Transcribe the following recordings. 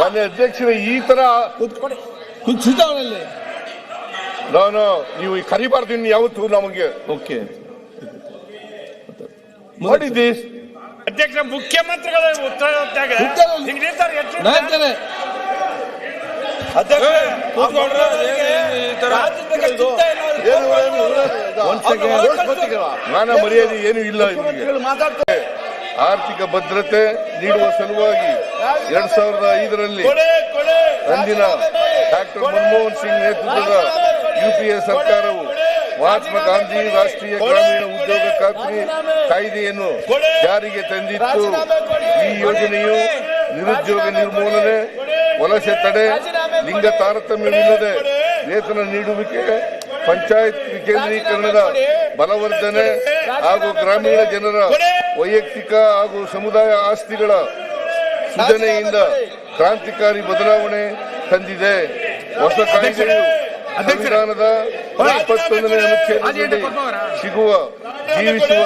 ಮಾನ್ಯ ಅಧ್ಯಕ್ಷರೇ ಈ ತರ ಕೂತ್ಸಿದ್ದವನಲ್ಲಿ? ನಾನು ನೀವು ಕರಿಬಾರ್ದು ಇನ್ನು ಯಾವತ್ತು ನಮಗೆ. ಓಕೆ. ದಿಸ್ ಅಧ್ಯಕ್ಷ ಮುಖ್ಯಮಂತ್ರಿಗಳ ಉತ್ತರ ಹೊತ್ತಾಗ ಉತ್ತರ- ಹಿಂಗ್ ನಿಲ್ತಾರೆ ಎಷ್ಟು ನಾ ಹೇಳ್ತೇನೆ ಮಾನ ಮರ್ಯಾದೆ ಏನು ಇಲ್ಲ ಇವರಿಗೆ ಆರ್ಥಿಕ ಭದ್ರತೆ ನೀಡುವ ಸಲುವಾಗಿ ಎರಡ್ ಸಾವಿರದ ಐದರಲ್ಲಿ ಅಂದಿನ ಡಾಕ್ಟರ್ ಮನಮೋಹನ್ ಸಿಂಗ್ ನೇತೃತ್ವದ ಯುಪಿಎ ಸರ್ಕಾರವು ಮಹಾತ್ಮ ಗಾಂಧಿ ರಾಷ್ಟ್ರೀಯ ಗ್ರಾಮೀಣ ಉದ್ಯೋಗ ಖಾತ್ರಿ ಕಾಯ್ದೆಯನ್ನು ಜಾರಿಗೆ ತಂದಿತ್ತು. ಈ ಯೋಜನೆಯು ನಿರುದ್ಯೋಗ ನಿರ್ಮೂಲನೆ ವಲಸೆ ತಡೆ ಲಿಂಗ ತಾರತಮ್ಯವಿಲ್ಲದೆ ವೇತನ ನೀಡುವಿಕೆ ಪಂಚಾಯತ್ ವಿಕೇಂದ್ರೀಕರಣದ ಬಲವರ್ಧನೆ ಹಾಗೂ ಗ್ರಾಮೀಣ ಜನರ ವೈಯಕ್ತಿಕ ಹಾಗೂ ಸಮುದಾಯ ಆಸ್ತಿಗಳ ಸೃಜನೆಯಿಂದ ಕ್ರಾಂತಿಕಾರಿ ಬದಲಾವಣೆ ತಂದಿದೆ. ಹೊಸ ಕಾಯ್ದೆಯು ಸಂವಿಧಾನದ ಇಪ್ಪತ್ತೊಂದನೇ ಅನುಚ್ಛೇದದಲ್ಲಿ ಸಿಗುವ, ಜೀವಿಸುವ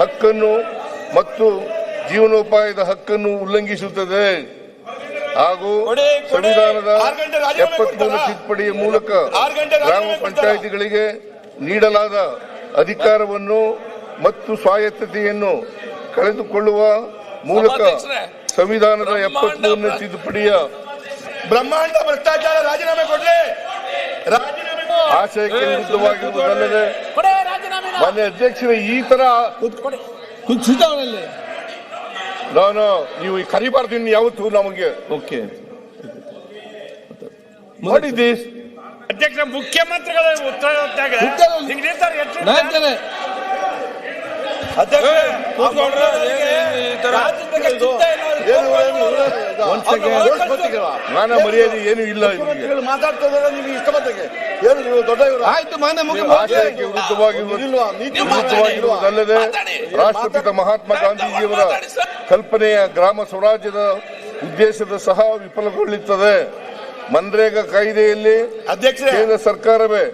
ಹಕ್ಕನ್ನು ಮತ್ತು ಜೀವನೋಪಾಯದ ಹಕ್ಕನ್ನು ಉಲ್ಲಂಘಿಸುತ್ತದೆ. ಹಾಗೂ ಸಂವಿಧಾನದ ಎಪ್ಪತ್ಮೂರು ತಿದ್ದುಪಡಿಯ ಮೂಲಕ ಗ್ರಾಮ ಪಂಚಾಯಿತಿಗಳಿಗೆ ನೀಡಲಾದ ಅಧಿಕಾರವನ್ನು ಮತ್ತು ಸ್ವಾಯತ್ತತೆಯನ್ನು ಕಳೆದುಕೊಳ್ಳುವ ಮೂಲಕ ಸಂವಿಧಾನದ ಎಪ್ಪತ್ಮೂರನೇ ತಿದ್ದುಪಡಿಯ ಬ್ರಹ್ಮಾಂಡ ಭ್ರಷ್ಟಾಚಾರ ರಾಜೀನಾಮೆ ಕೊಡಲಿ ಆಶಯಕ್ಕೆ ವಿರುದ್ಧವಾಗಿರುವುದಲ್ಲದೆ ಮಾನ್ಯ ಅಧ್ಯಕ್ಷರ ಈ ತರ ಕೂತ್ಕೊಡಿ ಕೂತ್ಸಿದ್ದವನಲ್ಲಿ ನಾನು ನೀವು ಕರಿಬಾರ್ದು ಇನ್ನು ಯಾವತ್ತು ನಮಗೆ. ಓಕೆ ಮಾಡಿದ್ದೀಸ್ ಅಧ್ಯಕ್ಷ ಮುಖ್ಯಮಂತ್ರಿಗಳ ಉತ್ತರ ಮಾನ ಮರ್ಯಾದೆ ಏನು ಇಲ್ಲ ವಿರುದ್ಧವಾಗಿರುವುದಲ್ಲದೆ ರಾಷ್ಟ್ರಪಿತ ಮಹಾತ್ಮ ಗಾಂಧೀಜಿಯವರ ಕಲ್ಪನೆಯ ಗ್ರಾಮ ಸ್ವರಾಜ್ಯದ ಉದ್ದೇಶದ ಸಹ ವಿಫಲಗೊಳ್ಳುತ್ತದೆ. ಮನ್ರೇಗಾ ಕಾಯ್ದೆಯಲ್ಲಿ ಅಧ್ಯಕ್ಷರೇ ಕೇಂದ್ರ ಸರ್ಕಾರವೇ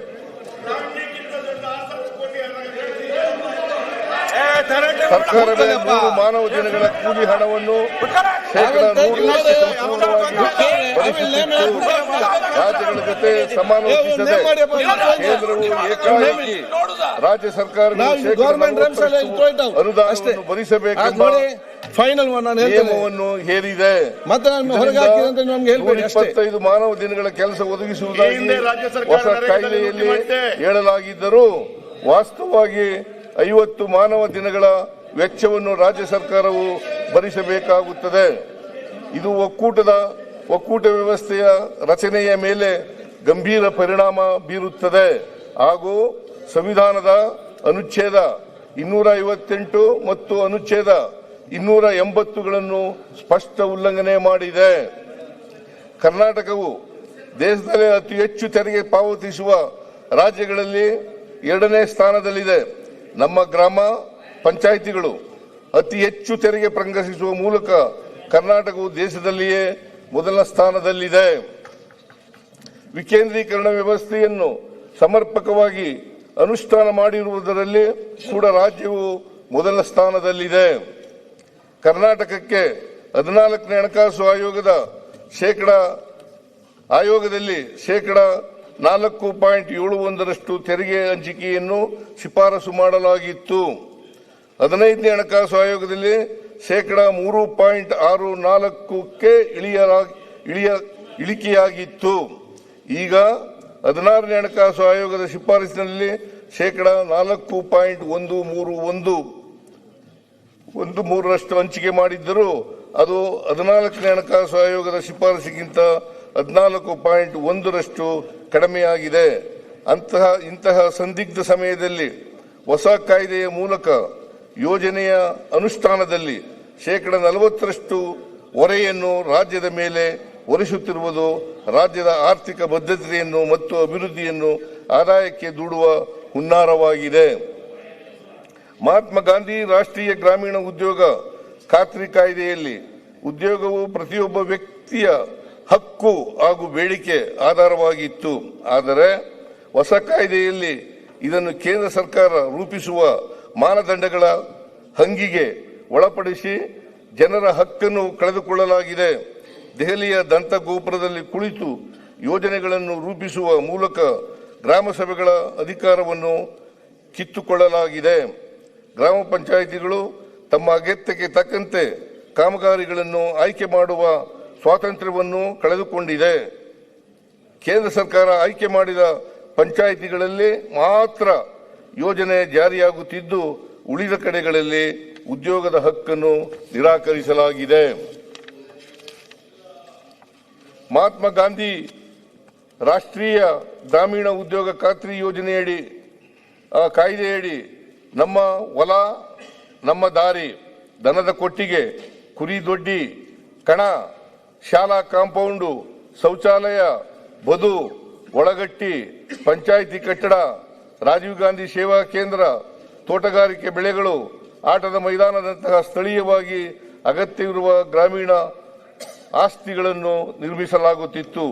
ಸರ್ಕಾರವೇ ಮೂರು ಮಾನವ ದಿನಗಳ ಕೂಲಿ ಹಣವನ್ನು ಶೇಕಡ. ರಾಜ್ಯಗಳ ಜೊತೆ ಸಮಾಲೋಚಿಸದೆ ಕೇಂದ್ರವು ಏಕಾಏಕಿ ರಾಜ್ಯ ಸರ್ಕಾರ ಅನುದಾನ ಭರಿಸಬೇಕು. ಅನುದಾನವನ್ನು ಭರಿಸಬೇಕೆಂಬ ಫೈನಲ್ ನಿಯಮವನ್ನು ಹೇರಿದೆ. ಮತ್ತೆ ಇಪ್ಪತ್ತೈದು ಮಾನವ ದಿನಗಳ ಕೆಲಸ ಒದಗಿಸುವುದಾಗಿ ಸರ್ಕಾರ ಹೊಸ ಕಾಯ್ದೆಯಲ್ಲಿ ಹೇಳಲಾಗಿದ್ದರೂ ವಾಸ್ತವವಾಗಿ ಐವತ್ತು ಮಾನವ ದಿನಗಳ ವೆಚ್ಚವನ್ನು ರಾಜ್ಯ ಸರ್ಕಾರವು ಭರಿಸಬೇಕಾಗುತ್ತದೆ. ಇದು ಒಕ್ಕೂಟದ, ಒಕ್ಕೂಟ ವ್ಯವಸ್ಥೆಯ ರಚನೆಯ ಮೇಲೆ ಗಂಭೀರ ಪರಿಣಾಮ ಬೀರುತ್ತದೆ. ಹಾಗೂ ಸಂವಿಧಾನದ ಅನುಚ್ಛೇದ ಇನ್ನೂರ ಐವತ್ತೆಂಟು ಮತ್ತು ಅನುಚ್ಛೇದ ಇನ್ನೂರ ಎಂಬತ್ತುಗಳನ್ನು ಸ್ಪಷ್ಟ ಉಲ್ಲಂಘನೆ ಮಾಡಿದೆ. ಕರ್ನಾಟಕವು ದೇಶದಲ್ಲೇ ಅತಿ ಹೆಚ್ಚು ತೆರಿಗೆ ಪಾವತಿಸುವ ರಾಜ್ಯಗಳಲ್ಲಿ ಎರಡನೇ ಸ್ಥಾನದಲ್ಲಿದೆ. ನಮ್ಮ ಗ್ರಾಮ ಪಂಚಾಯಿತಿಗಳು ಅತಿ ಹೆಚ್ಚು ತೆರಿಗೆ ಪ್ರಂಗಸಿಸುವ ಮೂಲಕ ಕರ್ನಾಟಕವು ದೇಶದಲ್ಲಿಯೇ ಮೊದಲ ಸ್ಥಾನದಲ್ಲಿದೆ. ವಿಕೇಂದ್ರೀಕರಣ ವ್ಯವಸ್ಥೆಯನ್ನು ಸಮರ್ಪಕವಾಗಿ ಅನುಷ್ಠಾನ ಮಾಡಿರುವುದರಲ್ಲಿ ಕೂಡ ರಾಜ್ಯವು ಮೊದಲ ಸ್ಥಾನದಲ್ಲಿದೆ. ಕರ್ನಾಟಕಕ್ಕೆ ಹದಿನಾಲ್ಕನೇ ಹಣಕಾಸು ಆಯೋಗದ ಶೇಕಡ, ಆಯೋಗದಲ್ಲಿ ಶೇಕಡ ನಾಲ್ಕು ಪಾಯಿಂಟ್ ಏಳು ಒಂದರಷ್ಟು ತೆರಿಗೆ ಹಂಚಿಕೆಯನ್ನು ಶಿಫಾರಸು ಮಾಡಲಾಗಿತ್ತು. ಹದಿನೈದನೇ ಹಣಕಾಸು ಆಯೋಗದಲ್ಲಿ ಶೇಕಡ ಮೂರು ಪಾಯಿಂಟ್ ಆರು ನಾಲ್ಕಕ್ಕೆ ಇಳಿಯ, ಇಳಿಕೆಯಾಗಿತ್ತು. ಈಗ ಹದಿನಾರನೇ ಹಣಕಾಸು ಆಯೋಗದ ಶಿಫಾರಸಿನಲ್ಲಿ ಶೇಕಡ ನಾಲ್ಕು ಪಾಯಿಂಟ್ ಒಂದು ಮೂರು ಒಂದು ಒಂದು ಮೂರರಷ್ಟು ಹಂಚಿಕೆ ಮಾಡಿದ್ದರೂ ಅದು ಹದಿನಾಲ್ಕನೇ ಹಣಕಾಸು ಆಯೋಗದ ಶಿಫಾರಸಿಗಿಂತ ಹದಿನಾಲ್ಕು ಪಾಯಿಂಟ್ ಒಂದರಷ್ಟು ಕಡಿಮೆಯಾಗಿದೆ. ಅಂತಹ, ಇಂತಹ ಸಂದಿಗ್ಧ ಸಮಯದಲ್ಲಿ ಹೊಸ ಕಾಯ್ದೆಯ ಮೂಲಕ ಯೋಜನೆಯ ಅನುಷ್ಠಾನದಲ್ಲಿ ಶೇಕಡ ನಲವತ್ತರಷ್ಟು ಹೊರೆಯನ್ನು ರಾಜ್ಯದ ಮೇಲೆ ಹೊರಿಸುತ್ತಿರುವುದು ರಾಜ್ಯದ ಆರ್ಥಿಕ ಬದ್ಧತೆಯನ್ನು ಮತ್ತು ಅಭಿವೃದ್ಧಿಯನ್ನು ಆದಾಯಕ್ಕೆ ದೂಡುವ ಹುನ್ನಾರವಾಗಿದೆ. ಮಹಾತ್ಮ ಗಾಂಧಿ ರಾಷ್ಟ್ರೀಯ ಗ್ರಾಮೀಣ ಉದ್ಯೋಗ ಖಾತ್ರಿ ಕಾಯ್ದೆಯಲ್ಲಿ ಉದ್ಯೋಗವು ಪ್ರತಿಯೊಬ್ಬ ವ್ಯಕ್ತಿಯ ಹಕ್ಕು ಹಾಗೂ ಬೇಡಿಕೆ ಆಧಾರವಾಗಿತ್ತು. ಆದರೆ ಹೊಸ ಕಾಯ್ದೆಯಲ್ಲಿ ಇದನ್ನು ಕೇಂದ್ರ ಸರ್ಕಾರ ರೂಪಿಸುವ ಮಾನದಂಡಗಳ ಹಂಗಿಗೆ ಒಳಪಡಿಸಿ ಜನರ ಹಕ್ಕನ್ನು ಕಳೆದುಕೊಳ್ಳಲಾಗಿದೆ. ದೆಹಲಿಯ ದಂತಗೋಪುರದಲ್ಲಿ ಕುಳಿತು ಯೋಜನೆಗಳನ್ನು ರೂಪಿಸುವ ಮೂಲಕ ಗ್ರಾಮ ಸಭೆಗಳ ಅಧಿಕಾರವನ್ನು ಕಿತ್ತುಕೊಳ್ಳಲಾಗಿದೆ. ಗ್ರಾಮ ಪಂಚಾಯಿತಿಗಳು ತಮ್ಮ ಅಗತ್ಯಕ್ಕೆ ತಕ್ಕಂತೆ ಕಾಮಗಾರಿಗಳನ್ನು ಆಯ್ಕೆ ಮಾಡುವ ಸ್ವಾತಂತ್ರ್ಯವನ್ನು ಕಳೆದುಕೊಂಡಿದೆ. ಕೇಂದ್ರ ಸರ್ಕಾರ ಆಯ್ಕೆ ಮಾಡಿದ ಪಂಚಾಯಿತಿಗಳಲ್ಲಿ ಮಾತ್ರ ಯೋಜನೆ ಜಾರಿಯಾಗುತ್ತಿದ್ದು ಉಳಿದ ಕಡೆಗಳಲ್ಲಿ ಉದ್ಯೋಗದ ಹಕ್ಕನ್ನು ನಿರಾಕರಿಸಲಾಗಿದೆ. ಮಹಾತ್ಮ ಗಾಂಧಿ ರಾಷ್ಟ್ರೀಯ ಗ್ರಾಮೀಣ ಉದ್ಯೋಗ ಖಾತ್ರಿ ಯೋಜನೆಯಡಿ ಆ, ಕಾಯ್ದೆಯಡಿ ನಮ್ಮ ಹೊಲ ನಮ್ಮ ದಾರಿ ದನದ ಕೊಟ್ಟಿಗೆ ಕುರಿ ದೊಡ್ಡಿ ಕಣ ಶಾಲಾ ಕಾಂಪೌಂಡು, ಶೌಚಾಲಯ ಬದು ಒಳಗಟ್ಟಿ, ಪಂಚಾಯಿತಿ ಕಟ್ಟಡ, ರಾಜೀವ್ ಗಾಂಧಿ ಸೇವಾ ಕೇಂದ್ರ, ತೋಟಗಾರಿಕೆ ಬೆಳೆಗಳು, ಆಟದ ಮೈದಾನದಂತಹ ಸ್ಥಳೀಯವಾಗಿ ಅಗತ್ಯವಿರುವ ಗ್ರಾಮೀಣ ಆಸ್ತಿಗಳನ್ನು ನಿರ್ಮಿಸಲಾಗುತ್ತಿತ್ತು.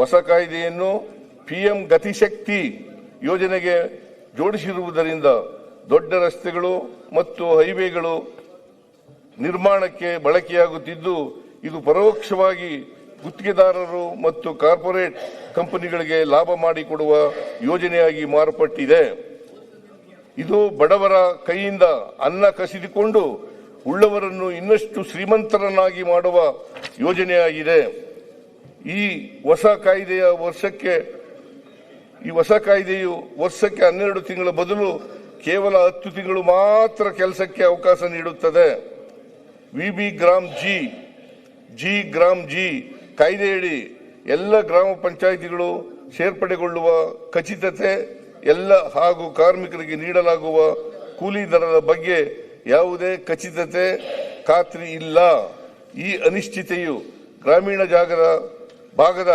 ಹೊಸ ಕಾಯ್ದೆಯನ್ನು ಪಿಎಂ ಗತಿಶಕ್ತಿ ಯೋಜನೆಗೆ ಜೋಡಿಸಿರುವುದರಿಂದ ದೊಡ್ಡ ರಸ್ತೆಗಳು ಮತ್ತು ಹೈವೇಗಳು ನಿರ್ಮಾಣಕ್ಕೆ ಬಳಕೆಯಾಗುತ್ತಿದ್ದು ಇದು ಪರೋಕ್ಷವಾಗಿ ಗುತ್ತಿಗೆದಾರರು ಮತ್ತು ಕಾರ್ಪೊರೇಟ್ ಕಂಪನಿಗಳಿಗೆ ಲಾಭ ಮಾಡಿಕೊಡುವ ಯೋಜನೆಯಾಗಿ ಮಾರ್ಪಟ್ಟಿದೆ. ಇದು ಬಡವರ ಕೈಯಿಂದ ಅನ್ನ ಕಸಿದುಕೊಂಡು ಉಳ್ಳವರನ್ನು ಇನ್ನಷ್ಟು ಶ್ರೀಮಂತರನ್ನಾಗಿ ಮಾಡುವ ಯೋಜನೆಯಾಗಿದೆ. ಈ ಹೊಸ ಕಾಯ್ದೆಯ ವರ್ಷಕ್ಕೆ, ಈ ಹೊಸ ಕಾಯ್ದೆಯು ವರ್ಷಕ್ಕೆ ಹನ್ನೆರಡು ತಿಂಗಳ ಬದಲು ಕೇವಲ ಹತ್ತು ತಿಂಗಳು ಮಾತ್ರ ಕೆಲಸಕ್ಕೆ ಅವಕಾಶ ನೀಡುತ್ತದೆ. VB gram G G gram G ಕಾಯ್ದೆಯಡಿ ಎಲ್ಲ ಗ್ರಾಮ ಪಂಚಾಯಿತಿಗಳು ಸೇರ್ಪಡೆಗೊಳ್ಳುವ ಖಚಿತತೆ ಎಲ್ಲ ಹಾಗೂ ಕಾರ್ಮಿಕರಿಗೆ ನೀಡಲಾಗುವ ಕೂಲಿ ದರದ ಬಗ್ಗೆ ಯಾವುದೇ ಖಚಿತತೆ ಖಾತ್ರಿ ಇಲ್ಲ. ಈ ಅನಿಶ್ಚಿತೆಯು ಗ್ರಾಮೀಣ ಜಾಗದ ಭಾಗದ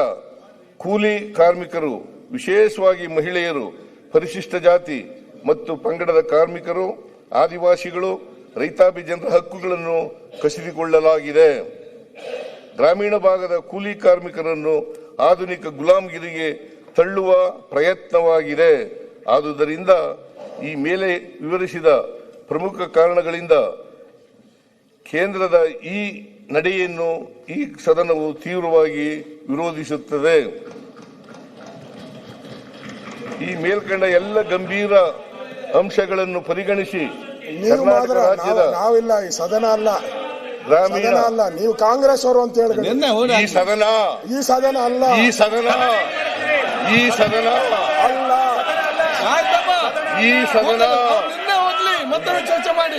ಕೂಲಿ ಕಾರ್ಮಿಕರು, ವಿಶೇಷವಾಗಿ ಮಹಿಳೆಯರು, ಪರಿಶಿಷ್ಟ ಜಾತಿ ಮತ್ತು ಪಂಗಡದ ಕಾರ್ಮಿಕರು, ಆದಿವಾಸಿಗಳು, ರೈತಾಪಿ ಜನರ ಹಕ್ಕುಗಳನ್ನು ಕಸಿದುಕೊಳ್ಳಲಾಗಿದೆ. ಗ್ರಾಮೀಣ ಭಾಗದ ಕೂಲಿ ಕಾರ್ಮಿಕರನ್ನು ಆಧುನಿಕ ಗುಲಾಮಗಿರಿಗೆ ತಳ್ಳುವ ಪ್ರಯತ್ನವಾಗಿದೆ. ಆದುದರಿಂದ ಈ ಮೇಲೆ ವಿವರಿಸಿದ ಪ್ರಮುಖ ಕಾರಣಗಳಿಂದ ಕೇಂದ್ರದ ಈ ನಡೆಯನ್ನು ಈ ಸದನವು ತೀವ್ರವಾಗಿ ವಿರೋಧಿಸುತ್ತದೆ. ಈ ಮೇಲ್ಕಂಡ ಎಲ್ಲ ಗಂಭೀರ ಅಂಶಗಳನ್ನು ಪರಿಗಣಿಸಿ ಕರ್ನಾಟಕ ರಾಜ್ಯದ ನಾವಿಲ್ಲ ಈ ಸದನ ಅಲ್ಲ. ಸದನ ಅಲ್ಲ ನೀವು ಕಾಂಗ್ರೆಸ್ ಅವರು ಅಂತ ಹೇಳಿದ್ರೆ. ಈ ಸದನ. ಈ ಸದನ ಅಲ್ಲ. ಈ ಸದನ. ಈ ಸದನ. ಅಲ್ಲ. ಈ ಸದನ. ಮತ್ತೆ ಚರ್ಚೆ ಮಾಡಿ.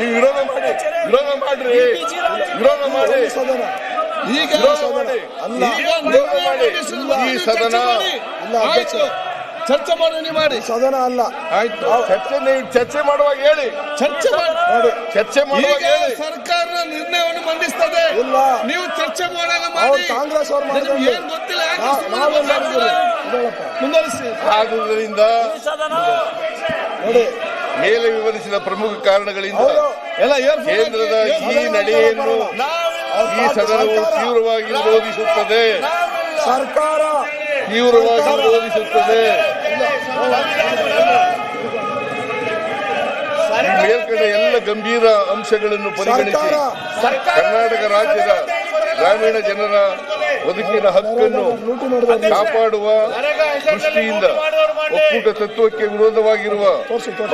ನೀವು ವಿರೋಧ ಮಾಡಿ. ವಿರೋಧ ಮಾಡ್ರಿ. ವಿರೋಧ ಮಾಡಿ. ಸದನ. ಈಗ ಸದನ ಅಲ್ಲ. ಈಗ ವಿರೋಧ ಮಾಡಿ. ಈ ಸದನ. ಇಲ್ಲ, ಚರ್ಚೆ ಮಾಡಿ ನೀವು ಮಾಡಿ. ಸದನ ಅಲ್ಲ. ಆಯ್ತು. ಚರ್ಚೆ ನೀವು ಚರ್ಚೆ ಮಾಡುವಾಗ ಹೇಳಿ. ಚರ್ಚೆ ಮಾಡಿ. ನೋಡಿ ಚರ್ಚೆ ಮಾಡುವಾಗ ಈಗ ಹೇಳಿ. ಸರ್ಕಾರ ನಿರ್ಣಯವನ್ನು ಮಂಡಿಸ್ತದೆ. ಇಲ್ಲ. ನೀವು ಚರ್ಚೆ ಮಾಡುವಾಗ ಮಾಡಿ. ಕಾಂಗ್ರೆಸ್ ಅವರು ಏನು ಗೊತ್ತಿಲ್ಲ. ಮುಂದುವರಿಸಿ. ಆದುದರಿಂದ ನೋಡಿ. ಮೇಲೆ ವಿವರಿಸಿದ ಪ್ರಮುಖ ಕಾರಣಗಳಿಂದ ಕೇಂದ್ರದ ಈ ನಡೆಯನ್ನು ಈ ಸದನವು ತೀವ್ರವಾಗಿ ವಿರೋಧಿಸುತ್ತದೆ. ಸರ್ಕಾರ. ತೀವ್ರವಾಗಿ ವಿರೋಧಿಸುತ್ತದೆ. ಮೇಲ್ಕಡೆ ಎಲ್ಲ ಗಂಭೀರ ಅಂಶಗಳನ್ನು ಪರಿಗಣಿಸಿ ಕರ್ನಾಟಕ ರಾಜ್ಯದ ಗ್ರಾಮೀಣ ಜನರ ಬದುಕಿನ ಹಕ್ಕನ್ನು ಕಾಪಾಡುವ ದೃಷ್ಟಿಯಿಂದ ಒಕ್ಕೂಟ ತತ್ವಕ್ಕೆ ವಿರೋಧವಾಗಿರುವ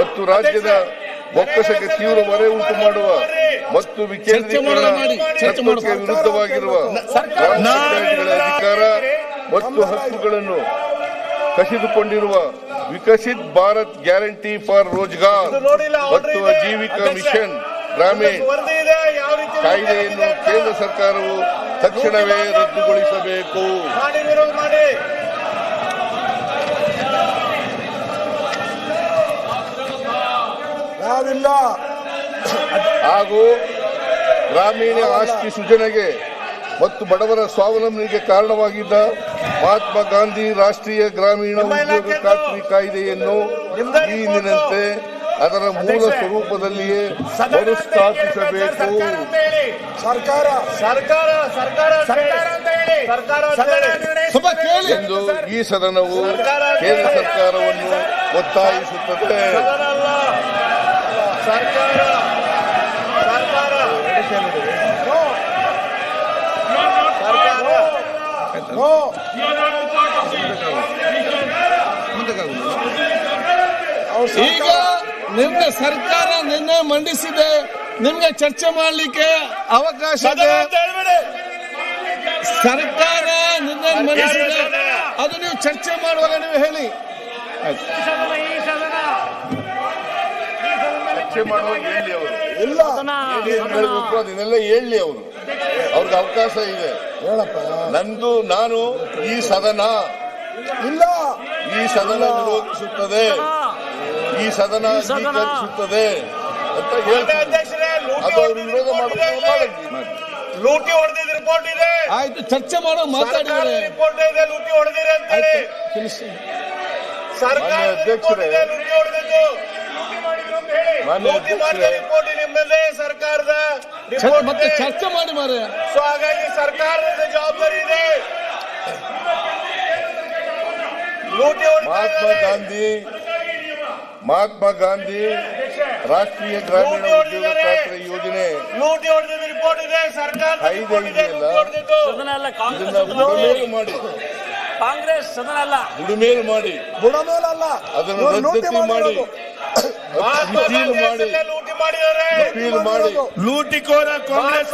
ಮತ್ತು ರಾಜ್ಯದ ಬೊಕ್ಕಸಕ್ಕೆ ತೀವ್ರ ಹೊರೆ ಉಂಟು ಮಾಡುವ ಮತ್ತು ವಿಕೇಂದ್ರೀಕರಣ. ತತ್ವಕ್ಕೆ ವಿರುದ್ಧವಾಗಿರುವ ಅಧಿಕಾರ ಮತ್ತು ಹಕ್ಕುಗಳನ್ನು ಕಸಿದುಕೊಂಡಿರುವ ವಿಕಸಿತ್ ಭಾರತ್ ಗ್ಯಾರಂಟಿ ಫಾರ್ ರೋಜ್ಗಾರ್ ಮತ್ತು ಜೀವಿಕಾ ಮಿಷನ್. ಗ್ರಾಮೀಣ ಕಾಯ್ದೆಯನ್ನು ಕೇಂದ್ರ ಸರ್ಕಾರವು ತಕ್ಷಣವೇ ರದ್ದುಗೊಳಿಸಬೇಕು. ಹಾಗೂ ಗ್ರಾಮೀಣ ಆಸ್ತಿ ಸೃಜನೆಗೆ ಮತ್ತು ಬಡವರ ಸ್ವಾವಲಂಬನೆಗೆ ಕಾರಣವಾಗಿದ್ದ ಮಹಾತ್ಮ ಗಾಂಧಿ ರಾಷ್ಟ್ರೀಯ ಗ್ರಾಮೀಣ ಉದ್ಯೋಗ ಖಾತ್ರಿ ಕಾಯ್ದೆಯನ್ನು ಈ ದಿನಂತೆ ಅದರ ಮೂಲ ಸ್ವರೂಪದಲ್ಲಿಯೇ ಮರುಸ್ಥಾಪಿಸಬೇಕು. ಸರ್ಕಾರ ಸರ್ಕಾರ. ಸರ್ಕಾರ ಸರ್ಕಾರ ಅಂತ ಹೇಳಿ. ಸರ್ಕಾರ ಅಂತ ಹೇಳಿ. ಸ್ವಲ್ಪ ಕೇಳಿ. ಎಂದು ಈ ಸದನವು ಕೇಂದ್ರ ಸರ್ಕಾರವನ್ನು ಒತ್ತಾಯಿಸುತ್ತದೆ. ಸರ್ಕಾರ. ಸರ್ಕಾರ ನೋ ಅವ್ರು ಈಗ ನಿಮ್ಗೆ ಸರ್ಕಾರ ನಿನ್ನೆ ಮಂಡಿಸಿದೆ. ನಿಮ್ಗೆ ಚರ್ಚೆ ಮಾಡಲಿಕ್ಕೆ ಅವಕಾಶ ಇದೆ. ಸರ್ಕಾರ ನಿನ್ನೆ ಮಂಡಿಸಿದೆ. ಅದು ನೀವು ಚರ್ಚೆ ಮಾಡುವಾಗ ನೀವು ಹೇಳಿ. ಚರ್ಚೆ ಮಾಡುವಾಗ ಹೇಳಿ ಅವರು. ಇಲ್ಲ. ಅದನ್ನೆಲ್ಲ ಹೇಳಿ ಅವರು. ಅವ್ರಿಗೆ ಅವಕಾಶ ಇದೆ. ನಂದು ನಾನು ಈ ಸದನ. ಇಲ್ಲ. ಈ ಸದನ ವಿರೋಧಿಸುತ್ತದೆ ಈ ಸದನ ಅಂಗೀಕರಿಸುತ್ತದೆ ಅಂತ ಹೇಳ್ತಾರೆ ಅದು ಅವ್ರು ವಿರೋಧ ಮಾಡ್ತಾರೆ ಲೂಟಿ ಹೊಡೆದಿದ್ದ ರಿಪೋರ್ಟ್ ಇದೆ. ಆಯ್ತು ಚರ್ಚೆ ಮಾಡೋ ಮಾತಾಡಿದ್ರೆ ರಿಪೋರ್ಟ್ ಇದೆ ಲೂಟಿ ಹೊಡೆದಿದೆ ಅಂತೇಳಿ ಸರ್ಕಾರ ಮಾನ್ಯ ಅಧ್ಯಕ್ಷರೇ. ಲೂಟಿ ಹೊಡೆದಿದ್ದು. ಹೇಳಿ ಲೂಟಿ ಮಾಡಿದ ರಿಪೋರ್ಟ್ ನಿಮ್ಮದೇ ಸರ್ಕಾರದ ಮತ್ತೆ ಚರ್ಚೆ ಮಾಡಿ ಮಾರೆ ಸೊ ಹಾಗಾಗಿ ಸರ್ಕಾರದ ಜವಾಬ್ದಾರಿ ಇದೆ. ಮಹಾತ್ಮ ಗಾಂಧಿ ಮಹಾತ್ಮ ಗಾಂಧಿ ರಾಷ್ಟ್ರೀಯ ಗ್ರಾಮೀಣ ಉದ್ಯೋಗ ಖಾತ್ರಿ ಯೋಜನೆ. ಐದು ಮಾಡಿ. ಕಾಂಗ್ರೆಸ್ ಸದನ ಅಲ್ಲ. ಬುಡಮೇಲು ಮಾಡಿ. ಬುಡ ಮೇಲಲ್ಲ ಅದನ್ನು ರದ್ದತಿ ಮಾಡಿ. ಲೂಟಿ ಮಾಡಿದ್ದಾರೆ. ಅಪೀಲ್ ಮಾಡಿ. ಲೂಟಿಕೋರ ಕಾಂಗ್ರೆಸ್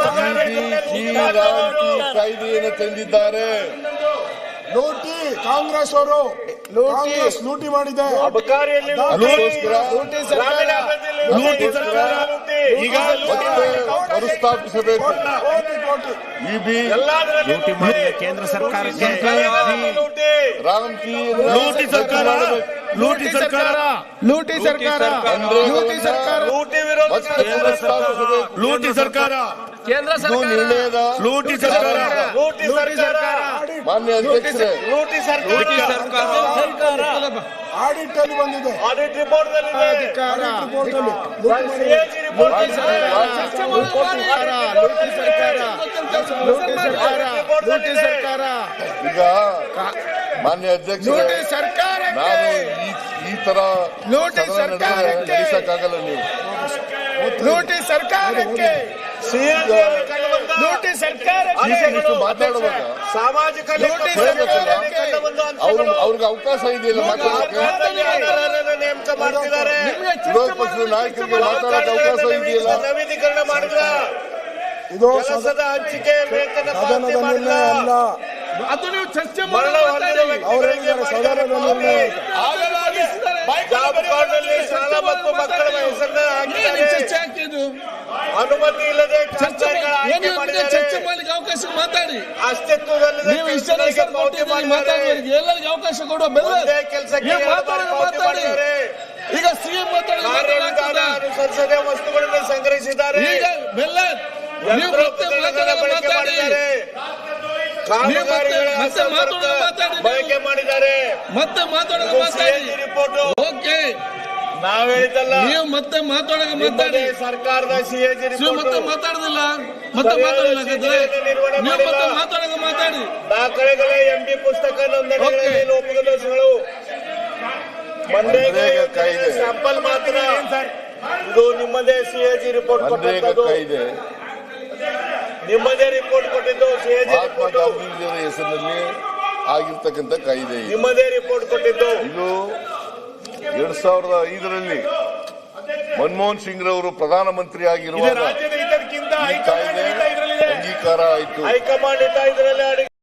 ಕಾಯ್ದೆಯನ್ನು ತಂದಿದ್ದಾರೆ. ಲೂಟಿ ಕಾಂಗ್ರೆಸ್ ಅವರು ಕಾಂಗ್ರೆಸ್ ಲೂಟಿ ಮಾಡಿದೆ. ಈಗ ಮರುಸ್ಥಾಪಿಸಬೇಕು ಲೂಟಿ ಮಾಡಿದ ಕೇಂದ್ರ ಸರ್ಕಾರಕ್ಕೆ ಲೂಟಿ. ಸರ್ಕಾರ. ಲೂಟಿ ಸರ್ಕಾರ ಲೂಟಿ ಸರ್ಕಾರ ಲೂಟಿ ಸರ್ಕಾರ ಲೂಟಿ ವಿರೋಧ ಕೇಂದ್ರ ಸರ್ಕಾರ ಲೂಟಿ ಸರ್ಕಾರ ಕೇಂದ್ರ ಸರ್ಕಾರ ನಿರ್ಣಯದ ಲೂಟಿ ಸರ್ಕಾರ ಲೂಟಿ ಸರ್ಕಾರ ಮಾನ್ಯ ಅಧ್ಯಕ್ಷರೇ ಲೂಟಿ ಸರ್ಕಾರ ಆಡಿಟ್ ಅಲ್ಲಿ ಬಂದಿದೆ ಆಡಿಟ್ ರಿಪೋರ್ಟ್ ಅಲ್ಲಿ ಆಡಿಟ್ ರಿಪೋರ್ಟ್ ಅಲ್ಲಿ ಲೂಟಿ ಸರ್ಕಾರ ಲೂಟಿ ರಿಪೋರ್ಟ್ ಲೂಟಿ ಸರ್ಕಾರ ಈಗ ಮಾನ್ಯ ಅಧ್ಯಕ್ಷ ನಾನು ಈ ತರ ನಡೆಸಕ್ಕಾಗಲ್ಲ ನೀವು. ನೋಟಿಸ್ ಸರ್ಕಾರಕ್ಕೆ! ನೋಟಿಸ್ ಸರ್ಕಾರ ಸರ್ಕಾರಕ್ಕೆ ಮಾತಾಡುವಾಗ ಸಾಮಾಜಿಕ ಅವ್ರು ಅವ್ರಿಗೆ ಅವಕಾಶ ಇದೆಯಲ್ಲ ಮಾತಾಡೋಕೆ? ನೇಮಕ ಮಾಡ್ತಿದ್ದಾರೆ? ವಿರೋಧ ಪಕ್ಷದ ನಾಯಕರಿಗೆ ಮಾತಾಡೋಕೆ ಅವಕಾಶ ಇದೆಯಲ್ಲ? ನವೀಕರಣ ಮಾಡಿದ್ರ? ಇದು ಸಂಸದ ಹಂಚಿಕೆ ವೇತನ ಅಲ್ಲ. ಅದು ನೀವು ಚರ್ಚೆ ಮಾತಾಡಿ ಶಾಲಾ ಮತ್ತು ಮಕ್ಕಳ ಚರ್ಚೆ ಆಗ್ತಿದ್ದು ಅನುಮತಿ ಇಲ್ಲದೆ ಚರ್ಚೆ ಚರ್ಚೆ ಮಾಡಲಿಕ್ಕೆ ಅವಕಾಶ ಮಾತಾಡಿ. ಅಸ್ತಿತ್ವದಲ್ಲಿ ನೀವು. ಮಾತಾಡುವವರಿಗೆ ಎಲ್ಲರಿಗೂ ಅವಕಾಶ ಕೊಡುವ ಬೆಲ್ಲ ಕೆಲಸಕ್ಕೆ ಮಾತಾಡಿ. ಈಗ ಸಿಎಂ ಮಾತಾಡಿ. ಅನುಸರಿಸದೆ ವಸ್ತುಗಳನ್ನು ಸಂಗ್ರಹಿಸಿದ್ದಾರೆ. ಈಗ ಬೆಲ್ಲ ನೀವು ಮತ್ತೆ ಯಂತ್ರೋಪಕರಣಗಳ ಮಾತಾಡೋದು ಬಳಕೆ ಮಾತಾಡಿ ಮಾಡಿದ್ದಾರೆ ಕಾಮಗಾರಿಗಳ ಮತ್ತೆ ಮಾತಾಡೋಣ ಮಾತಾಡೋದು ಮಾತಾಡಿ. ಬಳಕೆ ಮಾಡಿದ್ದಾರೆ. ಮತ್ತೆ ಮಾತಾಡೋದು ಮಾತಾಡಿ. ರಿಪೋರ್ಟ್. ಓಕೆ. ನಾವ್ ಹೇಳಿದ್ದಲ್ಲ. ನೀವು ಮತ್ತೆ ಮಾತಾಡೋಕೆ ಮಾತಾಡಿ. ಸರ್ಕಾರದ ಸಿಎಜಿ ನೀವು ಮತ್ತೆ ಮಾತಾಡುದಿಲ್ಲ. ಮತ್ತೆ ಮಾತಾಡಲ್ಲ ನೀವು ಮತ್ತೆ ಮಾತಾಡೋಕೆ ಮಾತಾಡಿ. ದಾಖಲೆಗಳ ಎಂಬಿ ಪುಸ್ತಕ ನೋಂದಣಿಗಳಲ್ಲಿ. ಲೋಪದ ದೋಷಗಳು ಮನ್ರೇಗಾ ಸ್ಯಾಂಪಲ್ ಮಾತ್ರ. ಇದು ನಿಮ್ಮದೇ ಸಿಎಜಿ ರಿಪೋರ್ಟ್ ಕಾಯ್ದೆ ನಿಮ್ಮದೇ ರಿಪೋರ್ಟ್ ಕೊಟ್ಟಿದ್ದು ಸಿಎಜಿ ಮಹಾತ್ಮ ಗಾಂಧೀಜಿಯವರ ಹೆಸರಿನಲ್ಲಿ ಆಗಿರ್ತಕ್ಕಂಥ ಕಾಯ್ದೆ ನಿಮ್ಮದೇ ರಿಪೋರ್ಟ್ ಕೊಟ್ಟಿದ್ದು. ಇದು ಎರಡ್ ಸಾವಿರದ ಐದರಲ್ಲಿ ಮನಮೋಹನ್ ಸಿಂಗ್ ರವರು ಪ್ರಧಾನಮಂತ್ರಿ ಆಗಿರುವ ಕಾಯ್ದೆ ಅಂಗೀಕಾರ ಆಯಿತು. ಹೈಕಮಾಂಡ್ ಇದ್ದ ಇದರಲ್ಲಿ